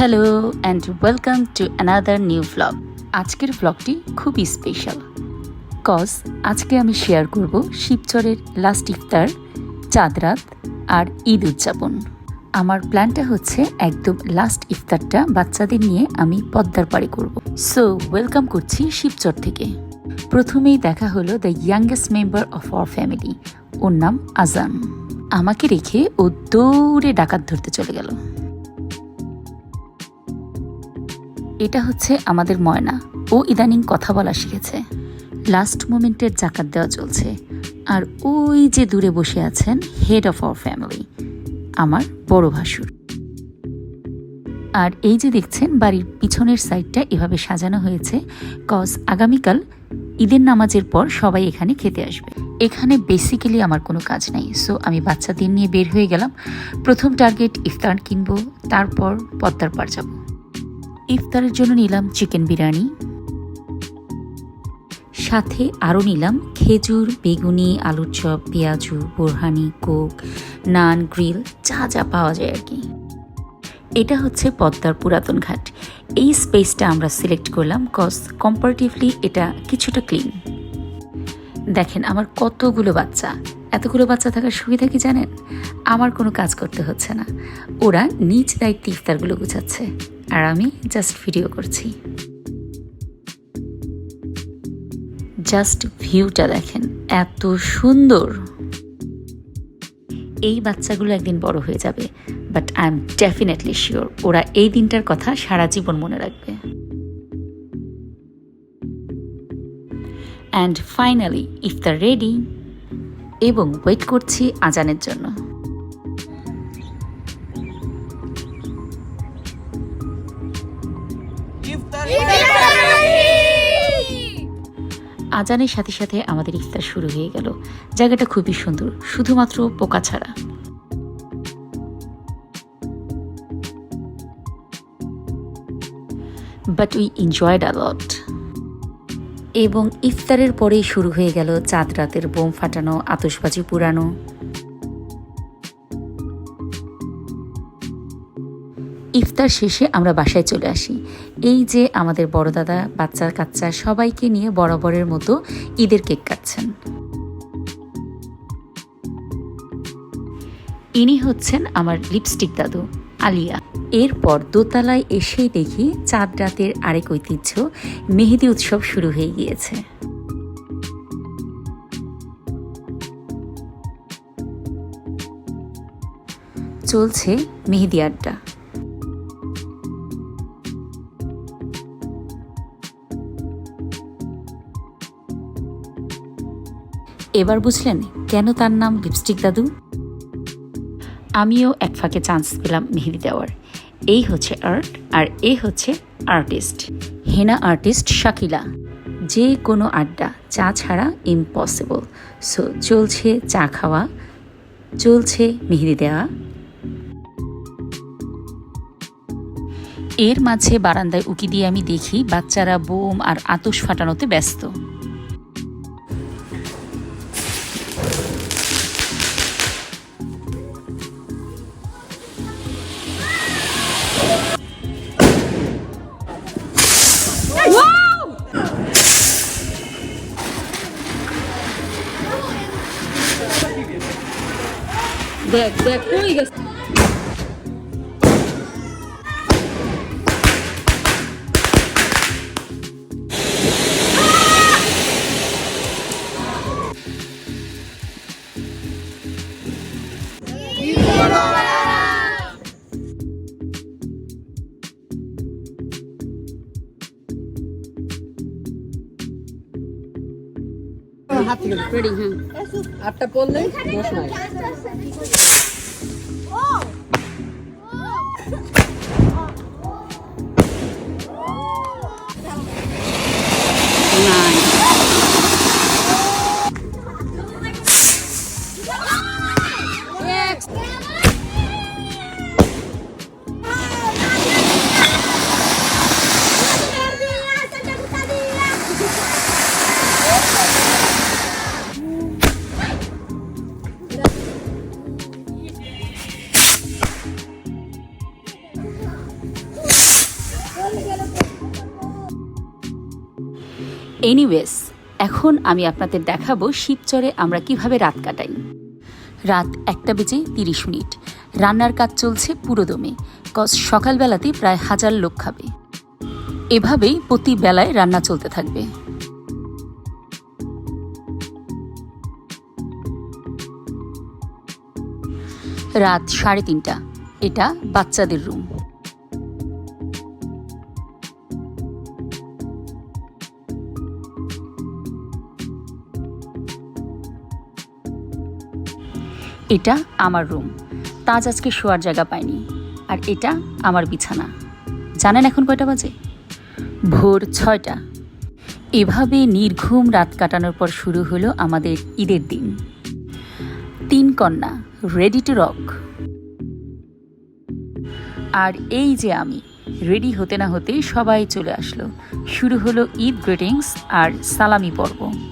Hello and welcome to another new vlog আজকের ভ্লগটি খুবই স্পেশাল কজ আজকে আমি শেয়ার করব শিবচরের লাস্ট ইফতার চাঁদ রাত আর ঈদ উদযাপন। আমার প্ল্যানটা হচ্ছে একদম লাস্ট ইফতারটা বাচ্চাদের নিয়ে আমি পদ্মার পাড়ে করব। সো ওয়েলকাম করছি শিবচর থেকে। প্রথমেই দেখা হলো the youngest member of our family ওর নাম আজান। আমাকে রেখে ও দৌড়ে ডাকাত ধরতে চলে গেল। এটা হচ্ছে আমাদের ময়না। ও ইদানিং কথা বলা শিখেছে। লাস্ট মোমেন্টের জাকাত দেওয়া চলছে। আর ওই যে দূরে বসে আছেন হেড অফ আওয়ার ফ্যামিলি আমার বড় ভাসুর। আর এই যে দেখছেন, বাড়ির পিছনের সাইডটা এভাবে সাজানো হয়েছে কজ আগামীকাল ঈদের নামাজের পর সবাই এখানে খেতে আসবে। এখানে বেসিক্যালি আমার কোনো কাজ নাই। সো আমি বাচ্চাদের নিয়ে বের হয়ে গেলাম। প্রথম টার্গেট ইফতার কিনবো, তারপর পদ্মার পার যাব। ইফতারের জন্য নিলাম চিকেন বিরিয়ানি। সাথে আরও নিলাম খেজুর, বেগুনি, আলুর চপ, পেঁয়াজু, বোরহানি, কোক, নান, গ্রিল, যা যা পাওয়া যায় আর কি। এটা হচ্ছে পদ্মার পুরাতন ঘাট। এই স্পেসটা আমরা সিলেক্ট করলাম কজ কম্পারেটিভলি এটা কিছুটা ক্লিন দেখেন আমার কতগুলো বাচ্চা। এতগুলো বাচ্চা থাকার সুবিধা কি জানেন? আমার কোনো কাজ করতে হচ্ছে না। ওরা নিজ দায়িত্বে ইফতারগুলো গুছাচ্ছে। আর আমি জাস্ট ভিডিও করছি। জাস্ট ভিউটা দেখেন, এত সুন্দর। এই বাচ্চাগুলো একদিন বড় হয়ে যাবে but I am definitely sure ওরা এই দিনটার কথা সারা জীবন মনে রাখবে। অ্যান্ড ফাইনালি ইফতার রেডি এবং ওয়েট করছি আজানের জন্য। আজানের সাথে সাথে আমাদের ইফতার শুরু হয়ে গেল। জায়গাটা খুবই সুন্দর, শুধুমাত্র পোকা ছাড়া। But we enjoyed a lot এবং ইফতারের পরেই শুরু হয়ে গেল চাঁদ রাতের বোম ফাটানো আতসবাজি পুরানো। ইফতার শেষে আমরা বাসায় চলে আসি। এই যে আমাদের বড় দাদা, বাচ্চা, কাচ্চা সবাইকে নিয়ে বরাবরের মতো ঈদের কেক কাটছেন। ইনি হচ্ছেন আমার লিপস্টিক দাদু, আলিয়া। এরপর দোতলায় এসেই দেখি চাঁদ রাতের আরেক ঐতিহ্য, মেহেদি উৎসব শুরু হয়ে গিয়েছে। চলছে মেহেদি আড্ডা। এবার বুঝলেন কেন তার নাম লিপস্টিক দাদু? আমিও এক ফাঁকে চান্স পেলাম মেহেদি দেওয়ার। এই হচ্ছে আর্ট আর এ হচ্ছে আর্টিস্ট হেনা আর্টিস্ট শাকিলা। যে কোনো আড্ডা চা ছাড়া ইম্পসিবল সো চলছে চা খাওয়া চলছে মেহেদি দেওয়া। এর মাঝে বারান্দায় উকি দিয়ে আমি দেখি বাচ্চারা বোম আর আতস ফাটানোতে ব্যস্ত। দেখ দেখ কই গেছে হাত থেকে পেড়ি হ্যাঁ আটটা পড়লে দশ মাইল Yeah. এনিওয়েজ এখন আমি আপনাদের দেখাবো শিবচরে আমরা কীভাবে রাত কাটাই। রাত একটা বেজে তিরিশ মিনিট। রান্নার কাজ চলছে পুরোদমে। কজ সকালবেলাতে প্রায় হাজার লোক খাবে। এভাবেই প্রতি বেলায় রান্না চলতে থাকবে। রাত সাড়ে তিনটা। এটা বাচ্চাদের রুম এটা আমার রুম। তাজ আজকে শোয়ার জায়গা পায়নি। আর এটা আমার বিছানা। জানেন এখন কয়টা বাজে? ভোর ছয়টা। এভাবে নির্ঘুম রাত কাটানোর পর শুরু হলো আমাদের ঈদের দিন। তিন কন্যা রেডি টু রক আর এই যে আমি রেডি হতে না হতে সবাই চলে আসলো। শুরু হলো ঈদ গ্রিটিংস আর সালামি পর্ব।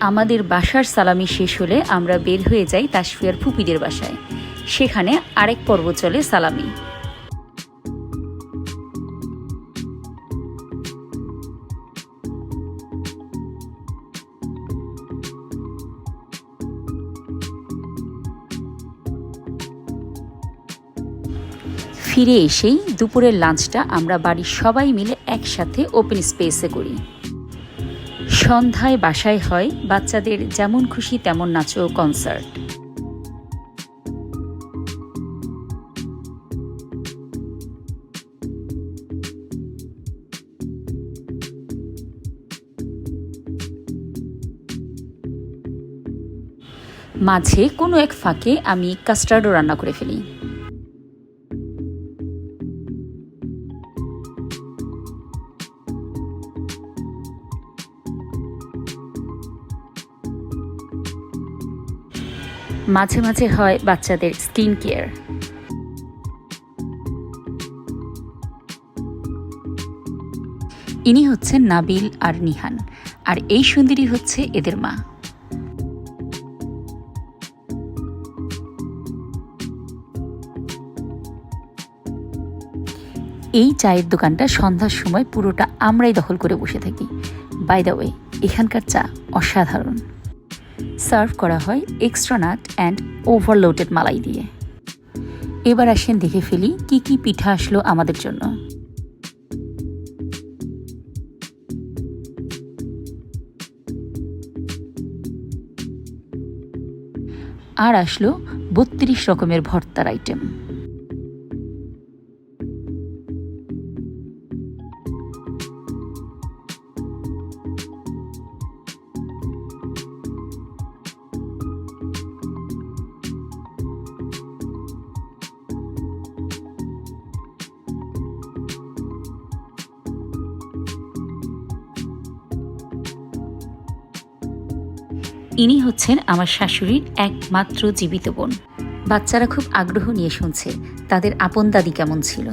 আমাদের বাসার সালামি শেষ হলে আমরা বের হয়ে যাই তাসফিয়ার ফুপিদের বাসায়। সেখানে আরেক পর্ব চলে সালামি। ফিরে এসেই দুপুরের লাঞ্চটা আমরা বাড়ির সবাই মিলে একসাথে ওপেন স্পেসে করি। সন্ধ্যায় বাসায় হয়, বাচ্চাদের যেমন খুশি তেমন নাচো কনসার্ট মাঝে কোনো এক ফাঁকে আমি কাস্টার্ডও রান্না করে ফেলি। মাঝে মাঝে হয় বাচ্চাদের স্কিন কেয়ার। ইনি হচ্ছেন নাবিল আর নিহান, আর এই সুন্দরী হচ্ছে এদের মা। এই চায়ের দোকানটা সন্ধ্যার সময় পুরোটা আমরাই দখল করে বসে থাকি। বাই দ্য ওয়ে এখানকার চা অসাধারণ। সার্ভ করা হয় এক্সট্রা নাট অ্যান্ড ওভারলোডেড মালাই দিয়ে। এবার আসেন দেখে ফেলি কি কি পিঠা আসলো আমাদের জন্য। আর আসলো বত্রিশ রকমের ভর্তার আইটেম ইনি হচ্ছেন আমার শাশুড়ির একমাত্র জীবিত বোন। বাচ্চারা খুব আগ্রহ নিয়ে শুনছে তাদের আপন দাদি কেমন ছিল?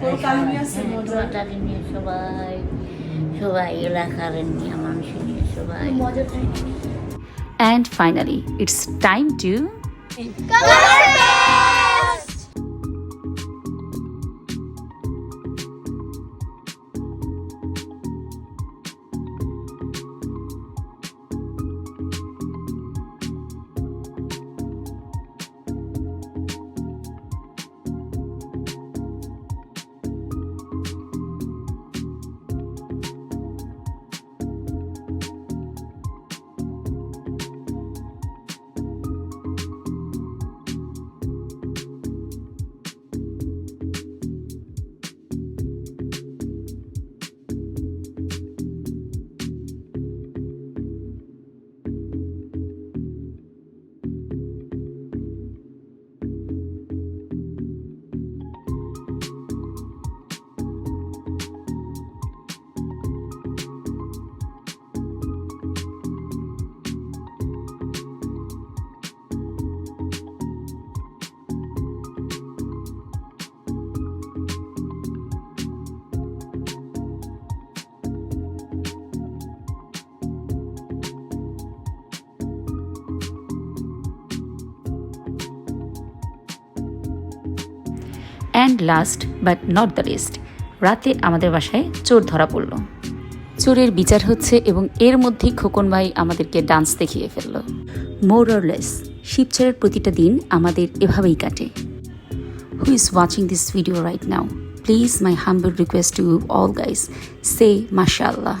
হ্যাঁ, সবাই সবাই এলাকার মানুষ সবাই। And finally it's time to and last but not the least রাতে আমাদের বাসায় চোর ধরা পড়ল। চোরের বিচার হচ্ছে এবং এর মধ্যেই খোকন ভাই আমাদেরকে ডান্স দেখিয়ে ফেলল। মোর অরলেস শিবচরের প্রতিটা দিন আমাদের এভাবেই কাটে। Who is watching this video right now? Please, my humble request to all all say mashallah.